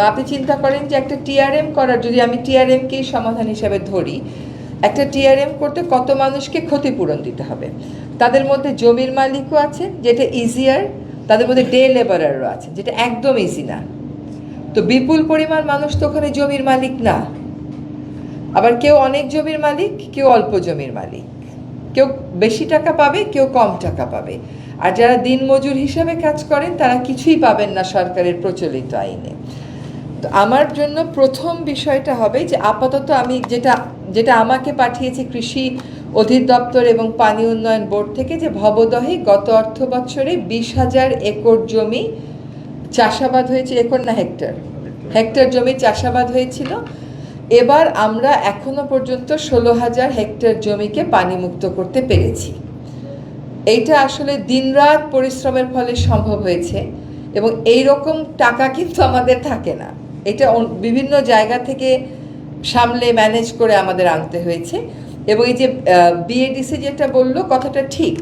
আপনি চিন্তা করেন যে একটা টিআরএম করার, যদি আমি টিআরএমকেই সমাধান হিসেবে ধরি, একটা টিআরএম করতে কত মানুষকে ক্ষতিপূরণ দিতে হবে? তাদের মধ্যে জমির মালিকও আছে, যেটা ইজিয়ার তাদের মধ্যে ডে লেবারারও আছে, যেটা একদম ইজি না। তো বিপুল পরিমাণ মানুষ তো ওখানে জমির মালিক না। আবার কেউ অনেক জমির মালিক, কেউ অল্প জমির মালিক। কেউ বেশি টাকা পাবে, কেউ কম টাকা পাবে। আর যারা দিনমজুর হিসাবে কাজ করেন, তারা কিছুই পাবেন না সরকারের প্রচলিত আইনে। তো আমার জন্য প্রথম বিষয়টা হবে যে আপাতত আমি যেটা যেটা আমাকে পাঠিয়েছে কৃষি অধিদপ্তর এবং পানি উন্নয়ন বোর্ড থেকে যে ভবদহে গত অর্থ বছরে বিশ হাজার একর জমি চাষাবাদ হয়েছে, একর না হেক্টর? হেক্টর জমি চাষাবাদ হয়েছিল। এবার আমরা এখনও পর্যন্ত ষোলো হাজার হেক্টর জমিকে পানিমুক্ত করতে পেরেছি। এইটা আসলে দিনরাত পরিশ্রমের ফলে সম্ভব হয়েছে এবং এই রকম টাকা কিন্তু আমাদের থাকে না। এটা বিভিন্ন জায়গা থেকে সামলে ম্যানেজ করে আমাদের আনতে হয়েছে। এবং এই যে বিএডিসি যেটা বলল, কথাটা ঠিক,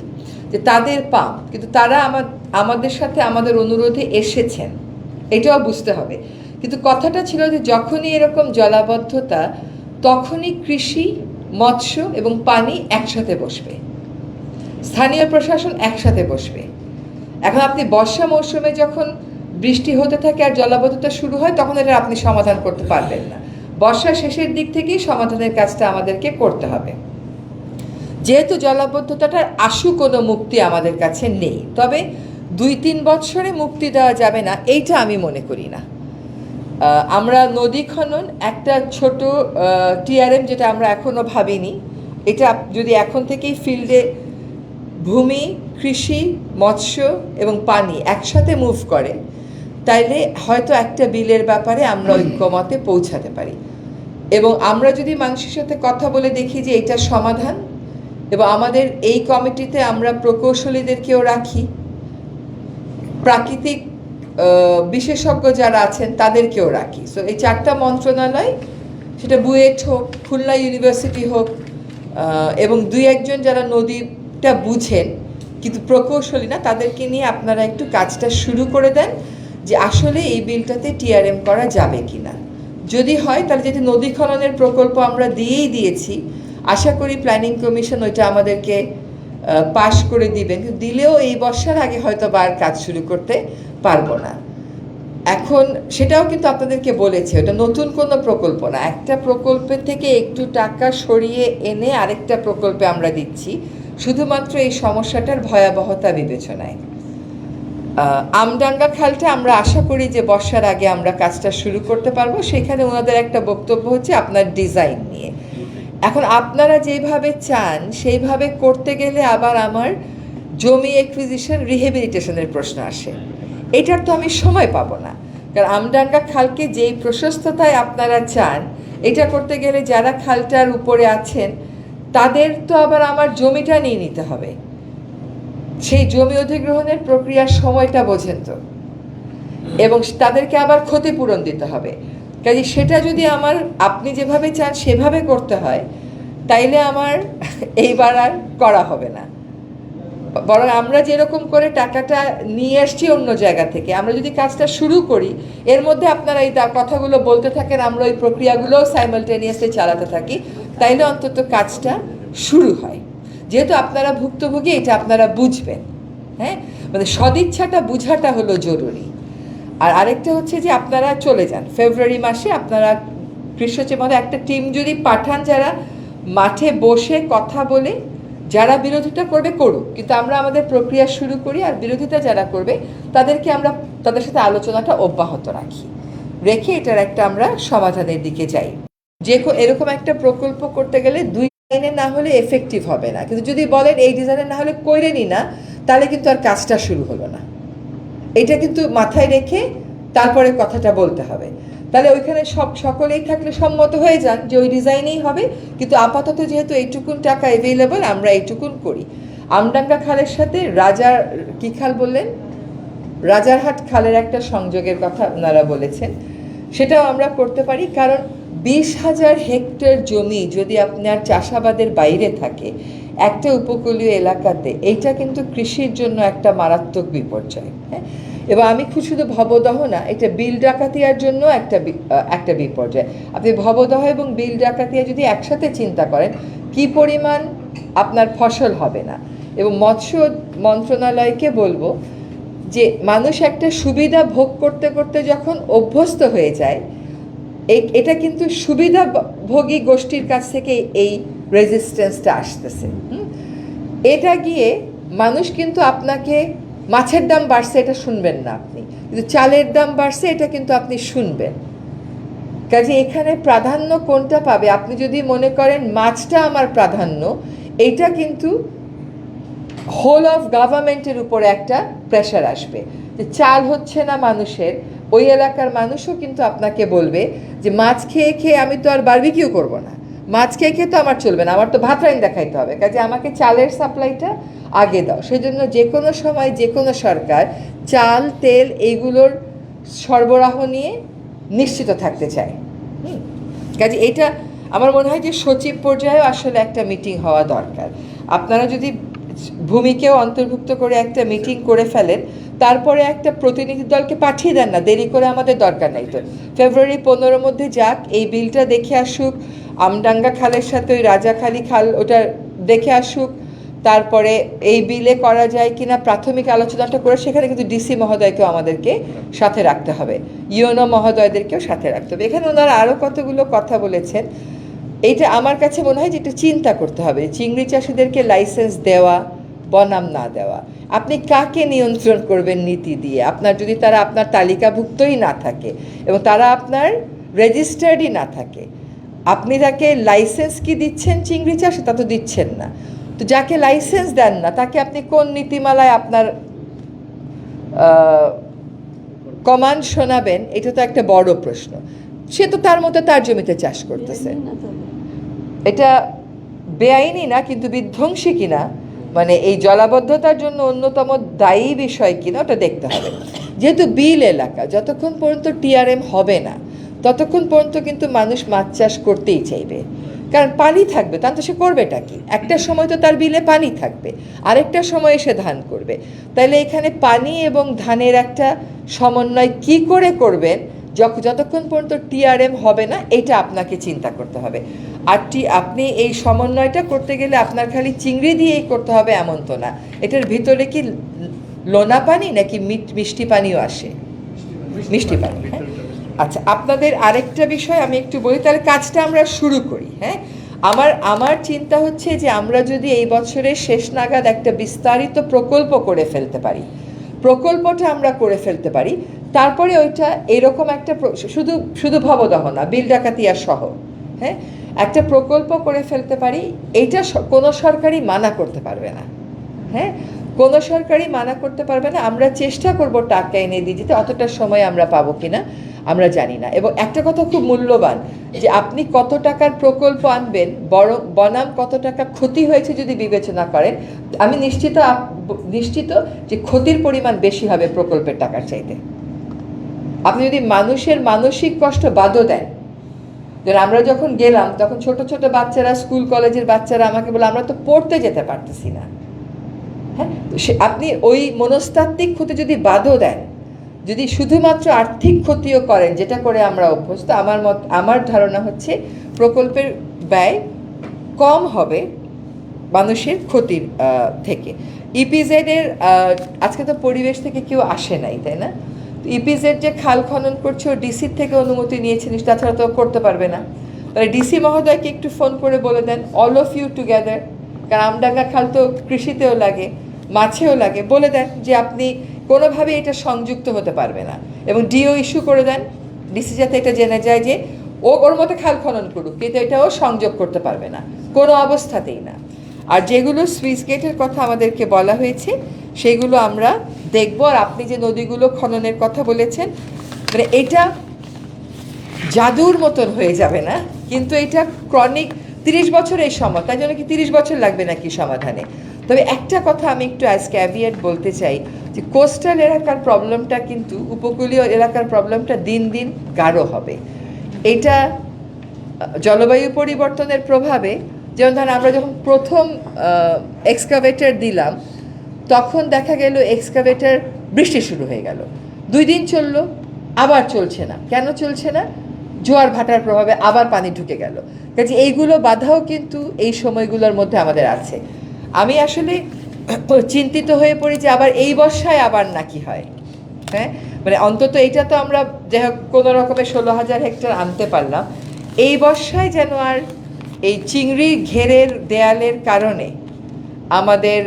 যে তাদের পাম্প কিন্তু তারা আমার, আমাদের সাথে আমাদের অনুরোধে এসেছেন। এটাও বুঝতে হবে। কিন্তু কথাটা ছিল যে যখনই এরকম জলাবদ্ধতা, তখনই কৃষি, মৎস্য এবং পানি একসাথে বসবে। স্থানীয় প্রশাসন একসাথে বসবে। এখন আপনি বর্ষা মৌসুমে যখন বৃষ্টি হতে থাকে আর জলাবদ্ধতা শুরু হয়, তখন এটা আপনি সমাধান করতে পারবেন না। বর্ষা শেষের দিক থেকেই সমাধানের কাজটা আমাদেরকে করতে হবে। যেহেতু জলাবদ্ধতাটার আশু কোনো মুক্তি আমাদের কাছে নেই, তবে দুই তিন বছরে মুক্তি দেওয়া যাবে না, এইটা আমি মনে করি না। আমরা নদী খনন একটা ছোট টিআরএম যেটা আমরা এখনও ভাবিনি, এটা যদি এখন থেকেই ফিল্ডে ভূমি, কৃষি, মৎস্য এবং পানি একসাথে মুভ করে তাইলে হয়তো একটা বিলের ব্যাপারে আমরা ঐক্যমতে পৌঁছাতে পারি। এবং আমরা যদি মানুষের সাথে কথা বলে দেখি যে এটা সমাধান এবং আমাদের এই কমিটিতে আমরা প্রকৌশলীদেরকেও রাখি প্রাকৃতিক বিশেষজ্ঞ যারা আছেন তাদেরকেও রাখি। সো এই চারটা মন্ত্রণালয় সেটা বুয়েট হোক খুলনা ইউনিভার্সিটি হোক এবং দুই একজন যারা নদীটা বুঝেন কিন্তু প্রকৌশলী না তাদেরকে নিয়ে আপনারা একটু কাজটা শুরু করে দেন। যে আসলে এই বিলটাতে টিআরএম করা যাবে কি না যদি হয়, তাহলে যেটি নদী খননের প্রকল্প আমরা দিয়েই দিয়েছি, আশা করি প্ল্যানিং কমিশন ওইটা আমাদেরকে পাশ করে দিবেন। কিন্তু দিলেও এই বর্ষার আগে হয়তো বা আর কাজ শুরু করতে পারব না। এখন সেটাও কিন্তু আপনাদেরকে বলেছে, ওটা নতুন কোনো প্রকল্প না। একটা প্রকল্পের থেকে একটু টাকা সরিয়ে এনে আরেকটা প্রকল্পে আমরা দিচ্ছি, শুধুমাত্র এই সমস্যাটার ভয়াবহতা বিবেচনায়। আমডাঙ্গা খালটা আমরা আশা করি যে বর্ষার আগে আমরা কাজটা শুরু করতে পারব। সেখানে ওনাদের একটা বক্তব্য হচ্ছে আপনার ডিজাইন নিয়ে। এখন আপনারা যেভাবে চান, সেইভাবে করতে গেলে আবার আমার জমি একুইজিশন রিহেবিলিটেশনের প্রশ্ন আসে। এটার তো আমি সময় পাবো না। কারণ আমডাঙ্গা খালকে যেই প্রশস্ততায় আপনারা চান, এটা করতে গেলে যারা খালটার উপরে আছেন, তাদের তো আবার আমার জমিটা নিয়ে নিতে হবে। সেই জমি অধিগ্রহণের প্রক্রিয়ার সময়টা বোঝেন তো। এবং তাদেরকে আবার ক্ষতিপূরণ দিতে হবে। কাজে সেটা যদি আমার, আপনি যেভাবে চান সেভাবে করতে হয়, তাইলে আমার এইবার আর করা হবে না। বরং আমরা যেরকম করে টাকাটা নিয়ে আসছি অন্য জায়গা থেকে, আমরা যদি কাজটা শুরু করি, এর মধ্যে আপনারা এই কথাগুলো বলতে থাকেন, আমরা ওই প্রক্রিয়াগুলোও সাইমালটেনিয়াসলি চালাতে থাকি, তাইলে অন্তত কাজটা শুরু হয়। যেহেতু আপনারা ভুক্তভোগী, এটা আপনারা বুঝবেন হ্যাঁ? মানে সদিচ্ছাটা বুঝাটা হলো জরুরি। আর আরেকটা হচ্ছে যে আপনারা চলে যান। ফেব্রুয়ারি মাসে আপনারা কৃষ্ণচে মধ্যে একটা টিম যদি পাঠান যারা, মাঠে বসে কথা বলে, যারা বিরোধিতা করবে করুক। কিন্তু আমরা আমাদের প্রক্রিয়া শুরু করি আর বিরোধিতা যারা করবে, তাদেরকে আমরা, তাদের সাথে আলোচনাটা অব্যাহত রাখি। রেখে এটার একটা আমরা সমাধানের দিকে যাই। যে এরকম একটা প্রকল্প করতে গেলে দুই লাইনে না হলে এফেক্টিভ হবে না। কিন্তু যদি বলেন এই ডিজাইনে না হলে কইরেনি না তাহলে কিন্তু আর কাজটা শুরু হলো না। এটা কিন্তু মাথায় রেখে তারপরে কথাটা বলতে হবে। তাহলে ওইখানে সব সকলেই থাকলে সম্মত হয়ে যান যে ওই ডিজাইনেই হবে, কিন্তু আপাতত যেহেতু এইটুকুন টাকা অ্যাভেলেবল আমরা এইটুকুন করি। আমডাঙ্গা খালের সাথে রাজার, কি খাল বললেন? রাজারহাট খালের একটা সংযোগের কথা ওনারা বলেছেন। সেটাও আমরা করতে পারি, কারণ বিশ হাজার হেক্টর জমি যদি আপনার চাষাবাদের বাইরে থাকে, একটা উপকূলীয় এলাকাতে, এইটা কিন্তু কৃষির জন্য একটা মারাত্মক বিপর্যয় হ্যাঁ? এবং আমি খুব শুধু ভবদহ না, এটা বিল ডাকাতিয়ার জন্য একটা একটা বিপর্যয়। আপনি ভবদহ এবং বিল ডাকাতিয়া যদি একসাথে চিন্তা করেন, কি পরিমাণ আপনার ফসল হবে না? এবং মৎস্য মন্ত্রণালয়কে বলব যে, মানুষ একটা সুবিধা ভোগ করতে করতে যখন অভ্যস্ত হয়ে যায় এটা কিন্তু সুবিধাভোগী গোষ্ঠীর কাছ থেকে এই রেজিস্ট্যান্সটা আসতেছে? এটা গিয়ে মানুষ কিন্তু আপনাকে মাছের দাম বাড়ছে, এটা শুনবেন না আপনি। কিন্তু চালের দাম বাড়ছে, এটা কিন্তু আপনি শুনবেন। কাজে এখানে প্রাধান্য কোনটা পাবে? আপনি যদি মনে করেন মাছটা আমার প্রাধান্য এইটা কিন্তু হোল অফ গভর্নমেন্টের উপরে একটা প্রেশার আসবে। যে চাল হচ্ছে না মানুষের ওই এলাকার মানুষও কিন্তু আপনাকে বলবে যে মাছ খেয়ে খেয়ে আমি তো আর বারবিকিউ করব না। মাছ খেয়ে খেয়ে তো আমার চলবে না, আমার তো ভাত রাইন দেখাইতে হবে। কাজে আমাকে চালের সাপ্লাইটা আগে দাও। সেজন্য যে কোনো সময় যে কোনো সরকার চাল, তেল এইগুলোর সরবরাহ নিয়ে নিশ্চিত থাকতে চায়। কাজে এটা আমার মনে হয় যে সচিব পর্যায়েও আসলে একটা মিটিং হওয়া দরকার। আপনারা যদি ভূমিকেও অন্তর্ভুক্ত করে একটা মিটিং করে ফেলেন। তারপরে একটা প্রতিনিধি দলকে পাঠিয়ে দেন না, দেরি করে আমাদের দরকার নেই তো। ফেব্রুয়ারি পনেরোর মধ্যে যাক, এই বিলটা দেখে আসুক, আমডাঙ্গা খালের সাথে ওই রাজাখালী খাল ওটা দেখে আসুক। তারপরে এই বিলে করা যায় কিনা, প্রাথমিক আলোচনাটা করে সেখানে কিন্তু ডিসি মহোদয়কেও আমাদেরকে সাথে রাখতে হবে। ইউনো মহোদয়দেরকেও সাথে রাখতে হবে। এখানে ওনারা আরও কতগুলো কথা বলেছেন এইটা আমার কাছে মনে হয় যে একটু চিন্তা করতে হবে। চিংড়ি চাষিদেরকে লাইসেন্স দেওয়া, বনাম না দেওয়া। আপনি কাকে নিয়ন্ত্রণ করবেন নীতি দিয়ে? আপনার যদি তারা আপনার তালিকাভুক্তই না থাকে এবং তারা আপনার রেজিস্টার্ডই না থাকে, আপনি তাকে লাইসেন্স কি দিচ্ছেন চিংড়ি চাষে, তা তো দিচ্ছেন না। তো যাকে লাইসেন্স দেন না, তাকে আপনি কোন নীতিমালায় আপনার কমান্ড শোনাবেন? এটা তো একটা বড় প্রশ্ন। সে তো তার মতো তার জমিতে চাষ করতেছে। এটা বেআইনি না, কিন্তু বিধ্বংসী কিনা? মানে এই জলাবদ্ধতার জন্য অন্যতম দায়ী বিষয় কিনা, ওটা দেখতে হবে। যেহেতু বিল এলাকা, যতক্ষণ পর্যন্ত টিআরএম হবে না, ততক্ষণ পর্যন্ত কিন্তু মানুষ মাছ চাষ করতেই চাইবে। কারণ পানি থাকবে তাহলে তো সে করবেটা কি? একটা সময় তো তার বিলে পানি থাকবে, আরেকটা সময় সে ধান করবে। তাহলে এখানে পানি এবং ধানের একটা সমন্বয় কি করে করবেন যতক্ষণ পর্যন্ত টিআরএম হবে না, এটা আপনাকে চিন্তা করতে হবে। আর টি আপনি এই সমন্বয়টা করতে গেলে আপনার খালি চিংড়ি দিয়েই করতে হবে এমন তো না। এটার ভিতরে কি লোনা পানি নাকি মিষ্টি পানিও আসে? মিষ্টি পানি হ্যাঁ? আচ্ছা আপনাদের আরেকটা বিষয় আমি একটু বলি, তাহলে কাজটা আমরা শুরু করি হ্যাঁ? আমার আমার চিন্তা হচ্ছে যে আমরা যদি এই বছরের শেষ নাগাদ একটা বিস্তারিত প্রকল্প করে ফেলতে পারি। প্রকল্পটা আমরা করে ফেলতে পারি। তারপরে ওইটা এরকম একটা শুধু শুধু ভবদহ না, বিল ডাকাতিয়া সহ হ্যাঁ? একটা প্রকল্প করে ফেলতে পারি, এইটা কোনো সরকারই মানা করতে পারবে না। হ্যাঁ? কোনো সরকারই মানা করতে পারবে না। আমরা চেষ্টা করব টাকা এনে দিয়ে দিতে, অতটা সময় আমরা পাবো কিনা আমরা জানি না। এবং একটা কথা খুব মূল্যবান, যে আপনি কত টাকার প্রকল্প আনবেন, বড়, বনাম কত টাকা ক্ষতি হয়েছে যদি বিবেচনা করেন, আমি নিশ্চিত নিশ্চিত যে ক্ষতির পরিমাণ বেশি হবে প্রকল্পের টাকার চাইতে। আপনি যদি মানুষের মানসিক কষ্ট বাদও দেন আমরা যখন গেলাম, তখন ছোট ছোট বাচ্চারা, স্কুল, কলেজের বাচ্চারা আমাকে বলে আমরা তো পড়তে যেতে পারতেছি না। হ্যাঁ? সে, আপনি ওই মনস্তাত্ত্বিক ক্ষতি যদি বাদও দেন, যদি শুধুমাত্র আর্থিক ক্ষতিও করেন, যেটা করে আমরা অভ্যস্ত, আমার মত, আমার ধারণা হচ্ছে প্রকল্পের ব্যয় কম হবে মানুষের ক্ষতির থেকে। ইপিজেডের আজকে তো পরিবেশ থেকে কেউ আসে নাই, তাই না? ইপিজেড যে খাল খনন করছে, ও ডিসির থেকে অনুমতি নিয়েছে তাছাড়া তো করতে পারবে না। তাহলে ডিসি মহোদয়কে একটু ফোন করে বলে দেন অল অফ ইউ টুগেদার কারণ আমডাঙ্গা খাল তো কৃষিতেও লাগে, মাছেও লাগে। বলে দেন যে আপনি কোনোভাবে এটা সংযুক্ত হতে পারবে না। এবং ডিও ইস্যু করে দেন, ডিসি যাতে এটা জেনে যায় যে ও ওর মতো খাল খনন করুক, কিন্তু এটাও সংযোগ করতে পারবে না, কোনো অবস্থাতেই না। আর যেগুলো সুইচ গেটের কথা আমাদেরকে বলা হয়েছে, সেগুলো আমরা দেখব আর আপনি যে নদীগুলো খননের কথা বলেছেন মানে এটা জাদুর মতন হয়ে যাবে না, কিন্তু এটা ক্রনিক তিরিশ বছরের সময়, তাই জন্য কি তিরিশ বছর লাগবে নাকি সমাধানে? তবে একটা কথা আমি একটু অ্যাজ ক্যাভিয়েট বলতে চাই, যে কোস্টাল এলাকার প্রবলেমটা কিন্তু উপকূলীয় এলাকার প্রবলেমটা দিন দিন গাঢ় হবে। এটা জলবায়ু পরিবর্তনের প্রভাবে, যেমন ধরেন আমরা যখন প্রথম এক্সকাভেটর দিলাম তখন দেখা গেল এক্সকাভেটর বৃষ্টি শুরু হয়ে গেল। দুই দিন চলল, আবার চলছে না। কেন চলছে না? জোয়ার ভাটার প্রভাবে আবার পানি ঢুকে গেল। কাজে এইগুলো বাধাও কিন্তু এই সময়গুলোর মধ্যে আমাদের আছে। আমি আসলে চিন্তিত হয়ে পড়ি যে আবার এই বর্ষায় আবার নাকি হয়। হ্যাঁ? মানে অন্তত এইটা তো আমরা যাই হোক কোনো রকমের ষোলো হাজার হেক্টর আনতে পারলাম। এই বর্ষায় যেন আর এই চিংড়ি ঘেরের দেয়ালের কারণে আমাদের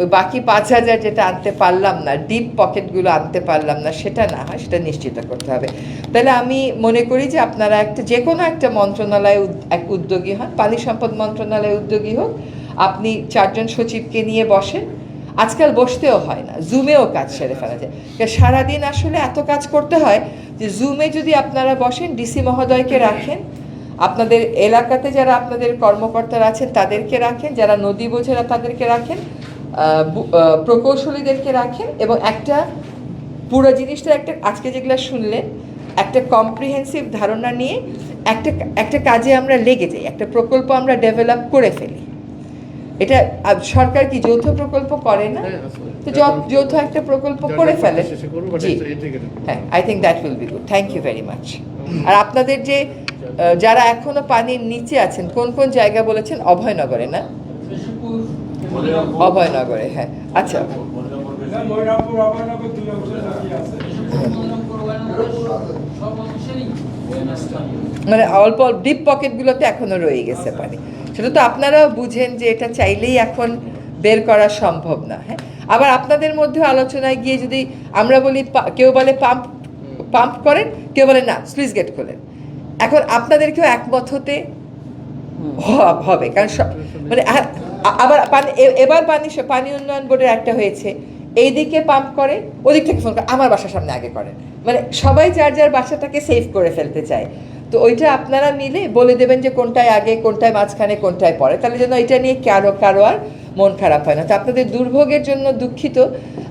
ওই বাকি পাঁচ হাজার যেটা আনতে পারলাম না ডিপ পকেটগুলো আনতে পারলাম না, সেটা না হয়, সেটা নিশ্চিত করতে হবে। তাহলে আমি মনে করি যে আপনারা একটা, যে কোনো একটা মন্ত্রণালয়ে এক উদ্যোগী হন, পানি সম্পদ মন্ত্রণালয়ে উদ্যোগী হোক, আপনি চারজন সচিবকে নিয়ে বসেন। আজকাল বসতেও হয় না জুমেও কাজ সেরে ফেলা যায়। সারাদিন আসলে এত কাজ করতে হয় যে জুমে যদি আপনারা বসেন ডিসি মহোদয়কে রাখেন, আপনাদের এলাকাতে যারা আপনাদের কর্মকর্তারা আছেন, তাদেরকে রাখেন, যারা নদী বোঝেরা তাদেরকে রাখেন প্রকৌশলীদেরকে রাখেন এবং একটা পুরো জিনিসটা একটা আজকে যেগুলো শুনলেন একটা কম্প্রিহেন্সিভ ধারণা নিয়ে একটা একটা কাজে আমরা লেগে যাই একটা প্রকল্প আমরা ডেভেলপ করে ফেলি। এটা সরকার কি যৌথ প্রকল্প করে না? তো যৌথ একটা প্রকল্প করে ফেলে। জি। হ্যাঁ I think that will be good thank you very much আর আপনাদের যে যারা এখনও পানির নিচে আছেন কোন কোন জায়গা বলেছেন? অভয়নগরে না? অভয়নগরে হ্যাঁ। আচ্ছা। মানে অল্প ডিপ পকেটগুলোতে এখনও রয়ে গেছে পানি। সেটা তো আপনারাও বুঝেন যে এটা চাইলেই এখন বের করা সম্ভব না হ্যাঁ। আবার আপনাদের মধ্যে আলোচনায় গিয়ে যদি আমরা বলি কেউ বলে পাম্প পাম্প করেন, কেউ বলে না স্লুইস গেট খোলেন। এখন আপনাদেরকেও একমত হতে হবে। কারণ মানে আবার পানি এবার পানি পানি উন্নয়ন বোর্ডের একটা হয়েছে। এইদিকে পাম্প করে, ওদিক থেকে ফোন করে, আমার বাসার সামনে আগে করেন মানে সবাই যার যার বাসাটাকে সেভ করে ফেলতে চায়। তো ওইটা আপনারা মিলে বলে দেবেন যে কোনটায় আগে, কোনটায় মাঝখানে, কোনটায় পরে। তাহলে যেন এটা নিয়ে কারও কারও আর মন খারাপ হয় না। তো আপনাদের দুর্ভোগের জন্য দুঃখিত।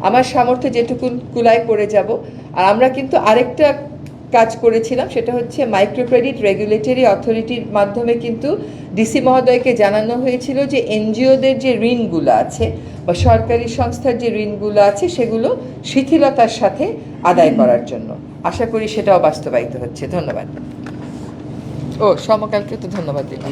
আমার সামর্থ্য যেটুকু কুলায় করে যাব। আর আমরা কিন্তু আরেকটা কাজ করেছিলাম, সেটা হচ্ছে মাইক্রো ক্রেডিট রেগুলেটরি অথরিটির মাধ্যমে কিন্তু ডিসি মহোদয়কে জানানো হয়েছিল যে এনজিওদের যে ঋণগুলো আছে বা সরকারি সংস্থার যে ঋণগুলো আছে, সেগুলো শিথিলতার সাথে আদায় করার জন্য। আশা করি সেটাও বাস্তবায়িত হচ্ছে। ধন্যবাদ। ও, সমকালকে তো ধন্যবাদ দিলাম।